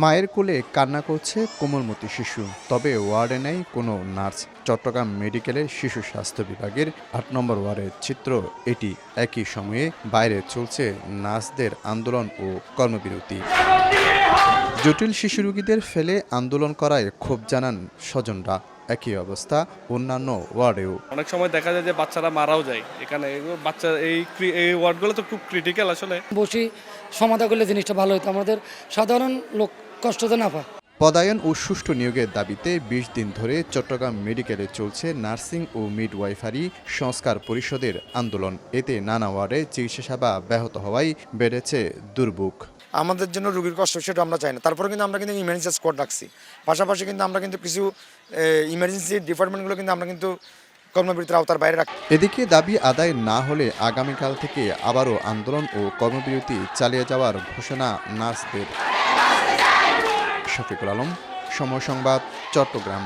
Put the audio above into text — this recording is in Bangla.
মায়ের কোলে কান্না করছে কোমলমতি শিশু। তবে ওয়ার্ডে নেই কোনো নার্স। চট্টগ্রাম মেডিকেলের শিশু স্বাস্থ্য বিভাগের আট নম্বর ওয়ার্ডের চিত্র এটি। একই সময়ে বাইরে চলছে নার্সদের আন্দোলন ও কর্মবিরতি। জটিল শিশু রোগীদের ফেলে আন্দোলন করায় ক্ষোভ জানান স্বজনরা। একই অবস্থা অন্যান্য ওয়ার্ডেও। অনেক সময় দেখা যায় যে বাচ্চারা মারাও যায়। এখানে এগুলো বাচ্চা এই এই ওয়ার্ডগুলো তো খুব ক্রিটিক্যাল আসলে। বসি সমাধা করলে জিনিসটা ভালো হতো। আমাদের সাধারণ লোক কষ্টতে না পায়। পদায়ন ও সুষ্ঠু নিয়োগের দাবিতে বিশ দিন ধরে চট্টগ্রাম মেডিকেলে চলছে নার্সিং ও মিডওয়াইফারি সংস্কার পরিষদের আন্দোলন। এতে নানা ওয়ার্ডে চিকিৎসা সেবা ব্যাহত হওয়ায় বেড়েছে দুর্ভোগ। আমাদের জন্য রুগীর কষ্ট, সেটা আমরা চাই না। তারপরে কিন্তু আমরা কিন্তু ইমার্জেন্সি স্কোয়াড রাখছি। পাশাপাশি কিন্তু আমরা কিন্তু কিছু ইমার্জেন্সি ডিপার্টমেন্টগুলো কিন্তু আমরা কিন্তু কর্মবিরতির আওতার বাইরে রাখি এদিকে দাবি আদায় না হলে আগামীকাল থেকে আবারও আন্দোলন ও কর্মবিরতি চালিয়ে যাওয়ার ঘোষণা নার্সদের। শফিকুল আলম, সময় সংবাদ, চট্টগ্রাম।